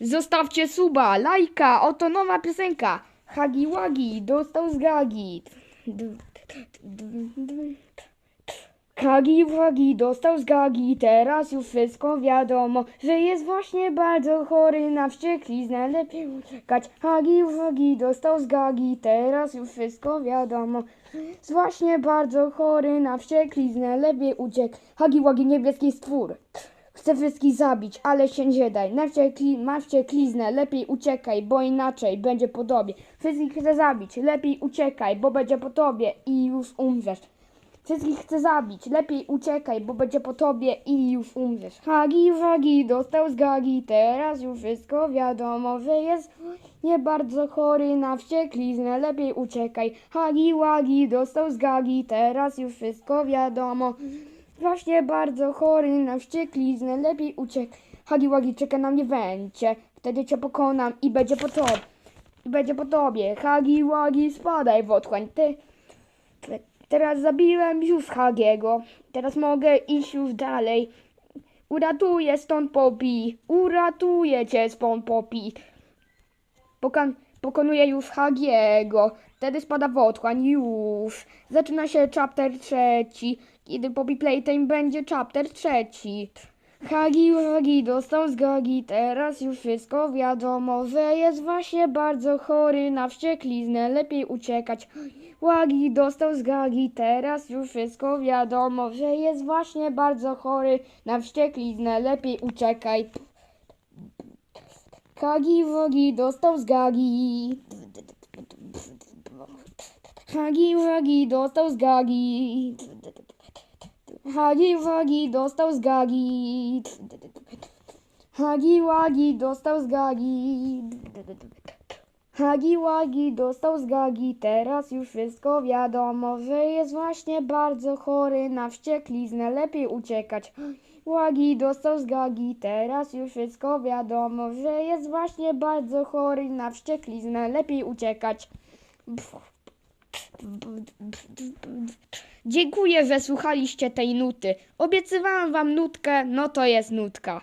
zostawcie suba, lajka, oto nowa piosenka. Hagi Wagi dostał z gagi. Hagi Wagi dostał z gagi, teraz już wszystko wiadomo, że jest właśnie bardzo chory na wściekliznę, lepiej uciekać. Hagi Wagi dostał z gagi, teraz już wszystko wiadomo, jest właśnie bardzo chory na wściekliznę, lepiej uciek. Hagi Wagi niebieski stwór. Chce wszystkich zabić, ale się nie daj. Na wściekli, ma wściekliznę, lepiej uciekaj, bo inaczej będzie po tobie. Wszystkich chce zabić, lepiej uciekaj, bo będzie po tobie i już umrzesz. Wszystkich chce zabić, lepiej uciekaj, bo będzie po tobie i już umrzesz. Hagi Wagi dostał z gagi, teraz już wszystko wiadomo, że jest nie bardzo chory na wściekliznę, lepiej uciekaj. Hagi Wagi dostał z gagi, teraz już wszystko wiadomo. Właśnie bardzo chory na wściekliznę, lepiej uciekaj. Hagi Wagi czeka na mnie węcie, wtedy cię pokonam i będzie po tobie. I będzie po tobie. Hagi Wagi spadaj w otchłań. Ty, te- teraz zabiłem już Hagiego. Teraz mogę iść już dalej. Uratuję stąd Popi. Uratuję cię stąd Popi. Pokan- pokonuję już Hagiego. Wtedy spada w otchłań. Już. Zaczyna się chapter trzeci. Kiedy Poppy Playtime będzie chapter trzeci. Hagi Wagi dostał z Gagi, teraz już wszystko wiadomo, że jest właśnie bardzo chory na wściekliznę, lepiej uciekać. Wagi dostał z Gagi, teraz już wszystko wiadomo, że jest właśnie bardzo chory na wściekliznę, lepiej uciekaj. Hagi Wagi dostał z Gagi. Hagi Wagi dostał z Gagi. Hagi Wagi dostał z Gagi. Hagi Wagi dostał z Gagi. Hagi Wagi dostał z Gagi, teraz już wszystko wiadomo, że jest właśnie bardzo chory na wściekliznę, lepiej uciekać. Łagi dostał z Gagi, teraz już wszystko wiadomo, że jest właśnie bardzo chory na wściekliznę, lepiej uciekać. Dziękuję, że słuchaliście tej nuty. Obiecywałam wam nutkę, no to jest nutka.